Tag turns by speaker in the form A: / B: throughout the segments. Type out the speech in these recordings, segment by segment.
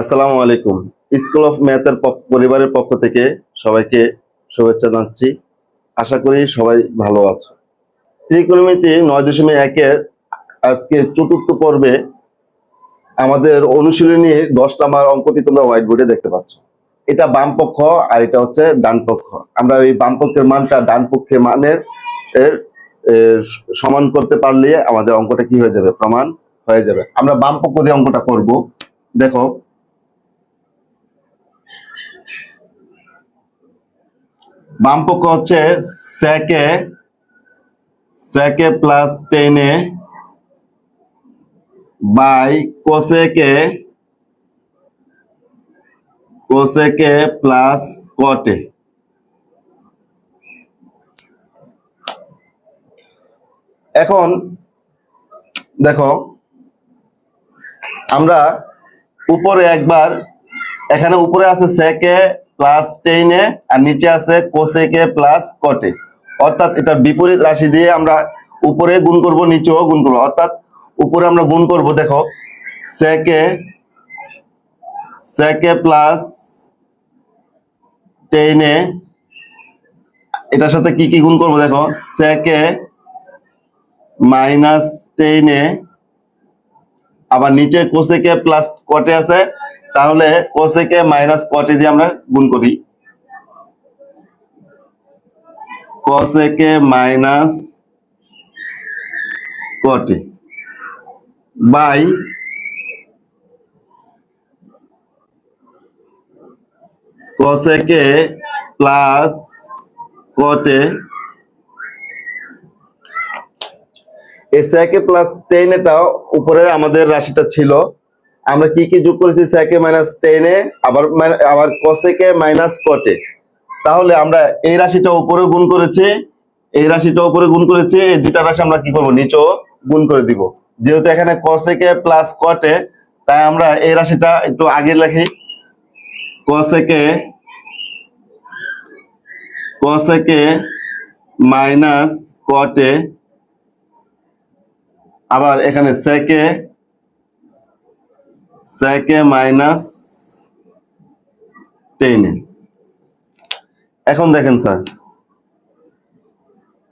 A: আসসালামু আলাইকুম। School of ম্যাথের পরিবারের পক্ষ থেকে সবাইকে শুভেচ্ছা জানাচ্ছি। আশা করি সবাই ভালো আছো। ত্রিকোণমিতি নয় দশমিক একের আজকে চতুর্থ পর্বে আমাদের অনুশীলনীর দশ নাম্বার অঙ্কটি তোমরা হোয়াইট বোর্ডে দেখতে পাচ্ছ। এটা বাম পক্ষ আর এটা হচ্ছে ডান পক্ষ। আমরা এই বাম পক্ষের মানটা ডান পক্ষের মানের সমান করতে পারলে আমাদের অঙ্কটা কি হয়ে যাবে? প্রমাণ হয়ে যাবে। আমরা বাম পক্ষ দিয়ে অঙ্কটা করব। দেখো বাম পক্ষ হচ্ছে সেকে সেকে প্লাস টেনে বাই কোসেকে কোসেকে প্লাস কটে এখন দেখো, আমরা উপরে একবার, এখানে উপরে আছে সেকে প্লাস টেনে আর নিচে আছে কোসেকে প্লাস কটে অর্থাৎ এটা বিপরীত রাশি দিয়ে আমরা উপরে গুণ করব, নিচেও গুণ করব। অর্থাৎ উপরে আমরা গুণ করব, দেখো সেকে সেকে প্লাস টেনে এটার সাথে কি কি গুণ করব, দেখো সেকে মাইনাস টেনে আবার নিচে কোসেকে প্লাস কটে আছে তাহলে কোসেকে মাইনাস কটে দিয়ে আমরা গুণ করি। কোসেকে মাইনাস কটে বাই কোসেকে প্লাস কটে এই স্যাকে প্লাস টেন এটা উপরের আমাদের রাশিটা ছিল। আমরা কি কি যোগ করেছি স্যাকে মাইনাস টেনে আবার আবার কসেকে মাইনাস কটে তাহলে আমরা এই রাশিটা উপরে গুণ করেছি, এই রাশিটা উপরে গুণ করেছি, এই দুইটা রাশি আমরা কি করব? নিচেও গুণ করে দিব। যেহেতু এখানে কসেকে প্লাস কটে তাই আমরা এই রাশিটা একটু আগে লিখি। কসেকে কসেকে মাইনাস কটে আবার এখানে সেকে সেকে মাইনাস টেনে এখন দেখেন sir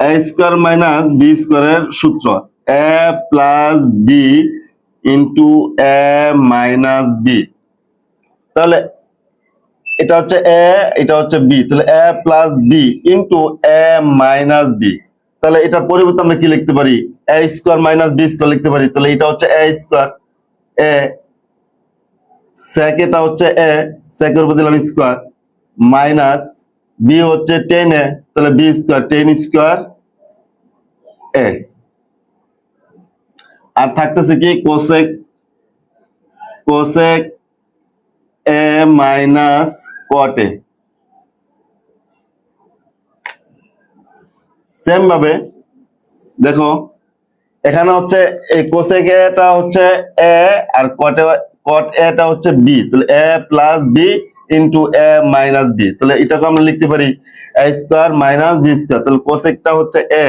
A: A square minus B স্কোয়ারের সূত্র A plus B into A minus B তাহলে এটা হচ্ছে এ এটা হচ্ছে বি তাহলে A plus B into A minus B তাহলে এটার পরিবর্তে আমরা কি লিখতে পারি? A square minus B square লিখতে পারি। তাহলে এটা হচ্ছে এ স্কোয়ার এ সেক এটা হচ্ছে এ সেকের উপর দিলাম স্কোয়ার মাইনাস বি হচ্ছে টেন এ তাহলে B square tan square A আর থাকতেছে কি কোসেক কোসেক এ মাইনাস কটে সেম ভাবে, দেখো, এখানে হচ্ছে কোসেক এটা হচ্ছে এ আর কটে কট এটা হচ্ছে বি তাহলে A plus B into A minus B তাহলে এটাকে আমরা লিখতে পারি A square minus B square তাহলে কোসেকটা হচ্ছে এ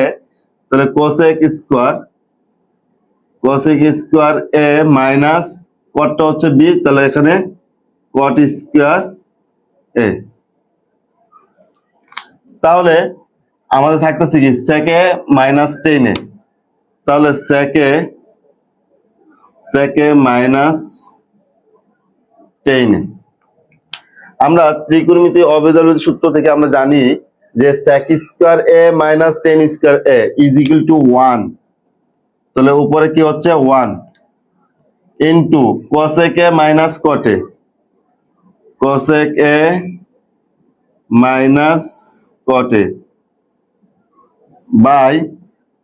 A: তাহলে cosec square cosec square A minus কটটা হচ্ছে বি তাহলে এখানে কট স্কোয়ার এ তাহলে আমাদের থাকতেছে কি সেকে মাইনাস টেনে তাহলে সেকে সেকে মাইনাস টেনে আমরা ত্রিকোণমিতি অবেদনের সূত্র থেকে আমরা জানি যে sec square A minus tan square A is equal to one তাহলে উপরে কি হচ্ছে? ওয়ান ইন্টু কোসেকে মাইনাস কটে কোসেক এ মাইনাস কটে বাই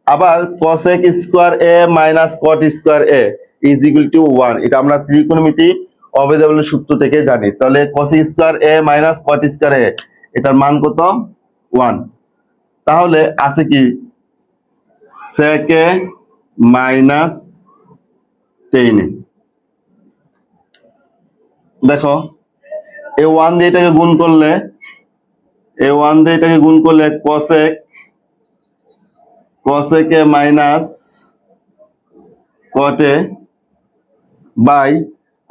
A: আবার cosec square A minus cot square A is equal to one এটা আমরা ত্রিকোণমিতি অবেদাবলের সূত্র থেকে জানি। তাহলে cosec square A minus cot square A এটার মান কত? ওয়ান তাহলে আছে কি? সেকে মাইনাস টেনে দেখো এ ওয়ান দিয়ে এটাকে গুণ করলে এ ওয়ান দিয়ে এটাকে গুণ করলে cosec cosec A minus cot A by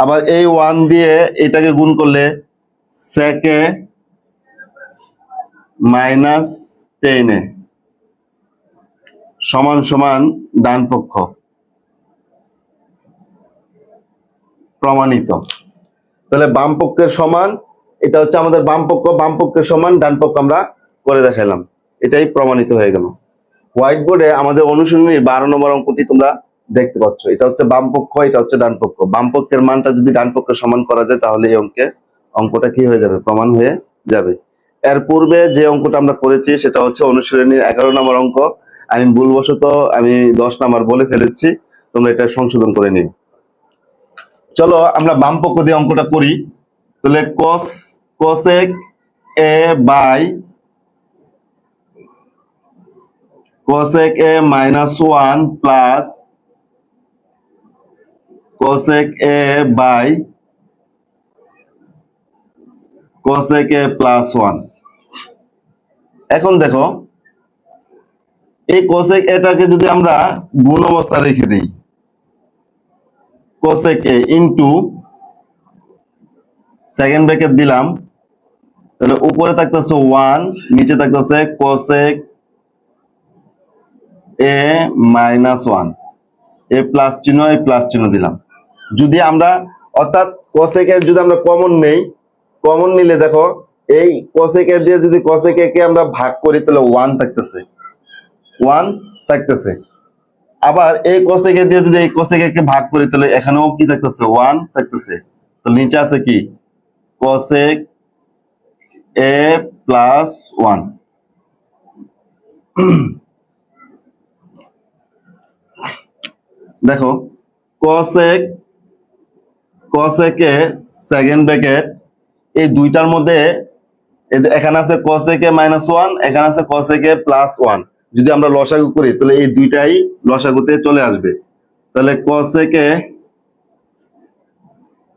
A: আবার এই ওয়ান দিয়ে এটাকে গুণ করলে সেকে মাইনাস টেনে সমান সমান ডান পক্ষ প্রমাণিত। তাহলে বাম পক্ষের সমান, এটা হচ্ছে আমাদের বাম পক্ষ, বাম পক্ষের সমান, ডান পক্ষ আমরা করে দেখাইলাম। এটাই প্রমাণিত হয়ে গেল। হোয়াইট বোর্ডে আমাদের অনুশীলনীর বারো নম্বর অঙ্কটি তোমরা দেখতে পাচ্ছ। এটা হচ্ছে বাম পক্ষ, এটা হচ্ছে ডান পক্ষ। বাম পক্ষের মানটা যদি ডান পক্ষের সমান করা যায়, তাহলে এই অঙ্কে, অঙ্কটা কি হয়ে যাবে? প্রমাণ হয়ে যাবে। এর পূর্বে যে অঙ্কটা আমরা করেছি, সেটা হচ্ছে অনুশীলনীর এগারো নম্বর অঙ্ক। আমি ভুলবশত, আমি দশ নাম্বার বলে ফেলেছি। তোমরা এটা সংশোধন করে নিও। চলো, আমরা বাম পক্ষ দিয়ে অঙ্কটা করি। তাহলে cos cosec a by cosec a minus 1 plus cosec a by cosec a plus 1 এখন দেখো, এই cosec এটাকে যদি আমরা গুণ অবস্থা রেখে দিই, cosec a into second bracket দিলাম, তাহলে উপরে থাকতেছে 1 নিচে থাকতেছে cosec A minus one A plus চিহ্ন, এ প্লাস চিহ্ন দিলাম। যদি আমরা, অর্থাৎ কোসেকের যদি আমরা কমন নেই কমন নিলে দেখো, এই কোসেকে দিয়ে যদি কোসেকে কে আমরা ভাগ করি, তাহলে ওয়ান থাকতেছে। ওয়ান থাকতেছে। আবার এই কোসেকে দিয়ে যদি এই কোসেকে কে ভাগ করি, তাহলে এখানেও কি থাকতেছে? ওয়ান থাকতেছে। তো নিচে আছে কি? কোসেক এ প্লাস ওয়ান দেখো cosec cosec A second bracket এই দুইটার মধ্যে এখানে আছে cosec এ মাইনাস ওয়ান এখানে আছে cosec এ প্লাস ওয়ান যদি আমরা লসাগু করি, তাহলে এই দুইটাই লসাগুতে চলে আসবে। তাহলে cosec A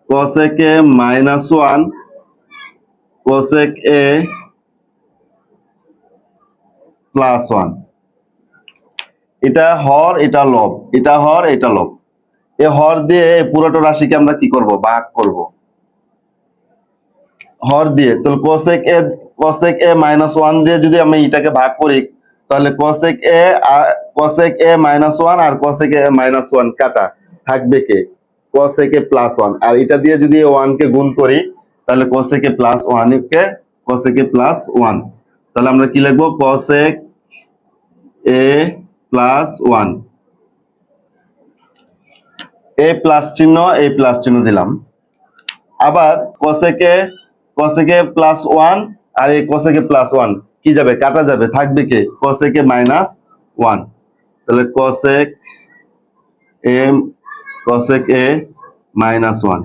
A: cosec A minus one cosec A plus one এটা হর, এটা লব। এটা হর, এটা লব। এ হর দিয়ে পুরোটা রাশিকে আমরা কি করব? ভাগ করব। হর দিয়ে, তাহলে cosec A cosec A minus one দিয়ে যদি আমি এটাকে ভাগ করি, তাহলে cosec A cosec A minus one R cosec A minus one কাটা। থাকবে কে? কোসেক এ প্লাস ওয়ান আর এটা দিয়ে যদি ওয়ান কে গুণ করি, তাহলে কোসেক এ প্লাস ওয়ান কে কোসেক এ প্লাস ওয়ান তাহলে আমরা কি লিখব? Cosec A plus one A plus চিহ্ন এ প্লাস চিহ্ন দিলাম। আবার কসেকে কসেকে প্লাস ওয়ান আর এই কসেকে প্লাস ওয়ান কি যাবে? কাটা যাবে। থাকবে কে? কসেকে মাইনাস ওয়ান তাহলে cosec A cosec A minus one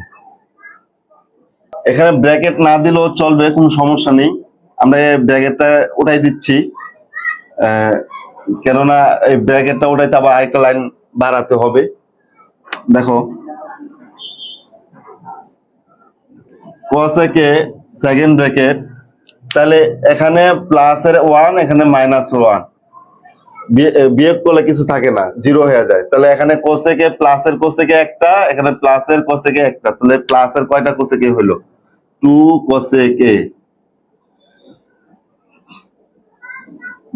A: এখানে ব্র্যাকেট না দিলেও চলবে, কোনো সমস্যা নেই। আমরা এই ব্র্যাকেটটা উঠাই দিচ্ছি। কেননা এই ব্র্যাকেটটা উঠাইতে আবার আরেকটা লাইন বাড়াতে হবে। দেখো। কোয়াসেকে সেকেন্ড ব্র্যাকেট তাহলে এখানে প্লাসের ওয়ান এখানে মাইনাস ওয়ান বিয়োগ করলে কিছু থাকে না জিরো হয়ে যায়। তাহলে এখানে কোসেকে প্লাসের কোসেকে একটা, এখানে প্লাসের কোসেকে একটা। তাহলে প্লাসের কয়টা কোসেকে হলো? টু কোসেকে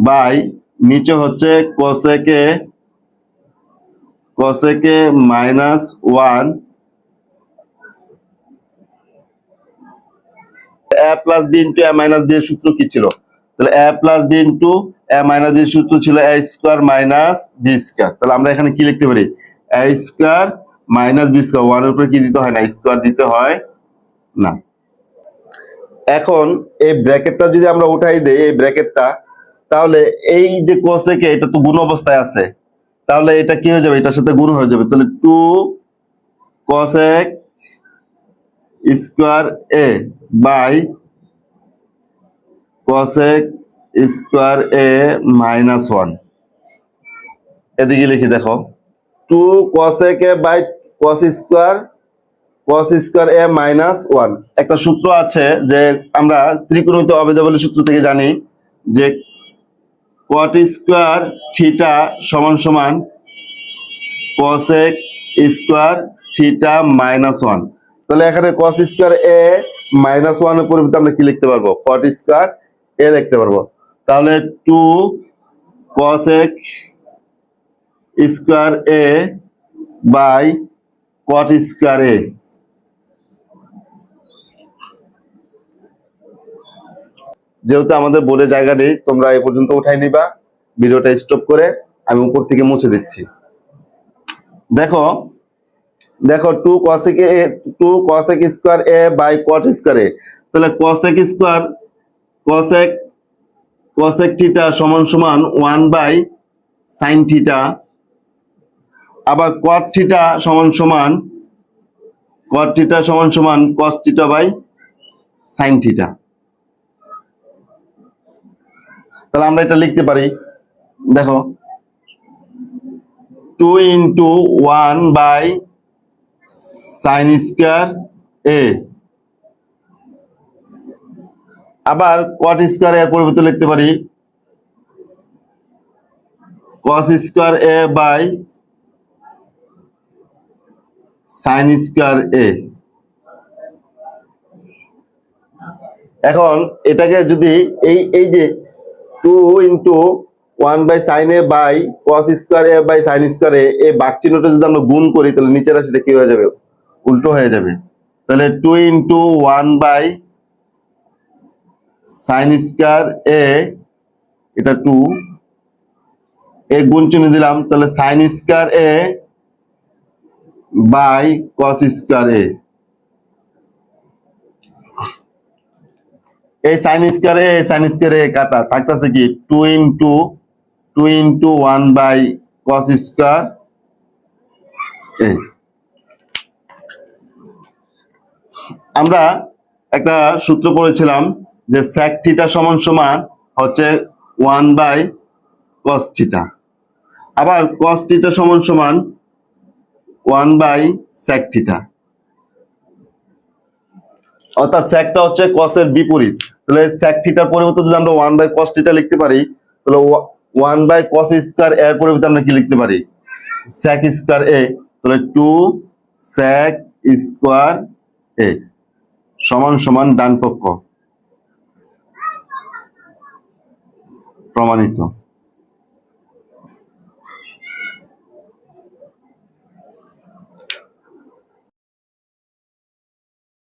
A: বাই নিচে হচ্ছে কোসেকে cosec minus one A plus B into A minus B এর সূত্র কি ছিল? তাহলে A plus B into A minus B সূত্র ছিল A square minus B square তাহলে আমরা এখানে কি লিখতে পারি? A square minus B square ওয়ানের উপরে কি দিতে হয় না? স্কোয়ার দিতে হয় না। এখন এই ব্র্যাকেটটা যদি আমরা উঠাই দেই, এই ব্র্যাকেটটা, তাহলে এই যে কোসেকে এটা তো গুণ অবস্থায় আছে। তাহলে এটা কি হয়ে যাবে? এটার সাথে গুণ হয়ে যাবে। তাহলে two cosec square A by cosec square A minus one এদিকে লিখি দেখো। Two cosec A by cos square cos square A minus one একটা সূত্র আছে যে আমরা ত্রিকোণমিতি অবেদাবলী সূত্র থেকে জানি যে কট স্কোয়ার থিটা সমান সমান cosec square theta minus one. তাহলে এখানে কস স্কোয়ার এ মাইনাস ওয়ানের পরিবর্তে আমরা কি লিখতে পারব? কট স্কোয়ার এ লিখতে পারব। তাহলে two cosec square A by cot square A. যেহেতু আমাদের বোর্ডে জায়গা নেই, তোমরা এ পর্যন্ত উঠাই নিবা। ভিডিওটা স্টপ করে আমি উপর থেকে মুছে দিচ্ছি। দেখো দেখো two cosec A two cosec square A by cot square A তাহলে cosec square cosec cosec theta সমান সমান ওয়ান বাই সাইন থিটা আবার কট থিটা সমান সমান কট থিটা সমান সমান cos theta by sine theta তাহলে আমরা এটা লিখতে পারি, দেখো two into one by sine square A আবার কোয়াট স্কোয়ার এর পরিবর্তে লিখতে পারি cos square A by sine square A এখন এটাকে যদি এই এই যে two into one by sine A by by A যদি আমরা গুণ করি, তাহলে কি হয়ে যাবে? উল্টো হয়ে যাবে। তাহলে two into one by A এটা টু এ দিলাম, তাহলে sine square A by cos square A এই sine square A sine square কাটা, থাকতেছে কি? Two into two into one by cos square আমরা একটা সূত্র পড়েছিলাম যে স্যাক থিটা সমান সমান হচ্ছে ওয়ান বাই কস থিটা আবার কস থিটা সমান সমান ওয়ান বাই স্যাক থিটা অর্থাৎ স্যাকটা হচ্ছে কসের বিপরীত। তাহলে স্যাক থিটার পরিবর্তে যদি আমরা ওয়ান বাই কস থিটা লিখতে পারি, তাহলে ওয়ান বাই কস স্কোয়ার এর পরিবর্তে আমরা কি লিখতে পারি? স্যাক স্কোয়ার এ তাহলে টু স্যাক স্কোয়ার এ সমান সমান ডান পক্ষ প্রমাণিত।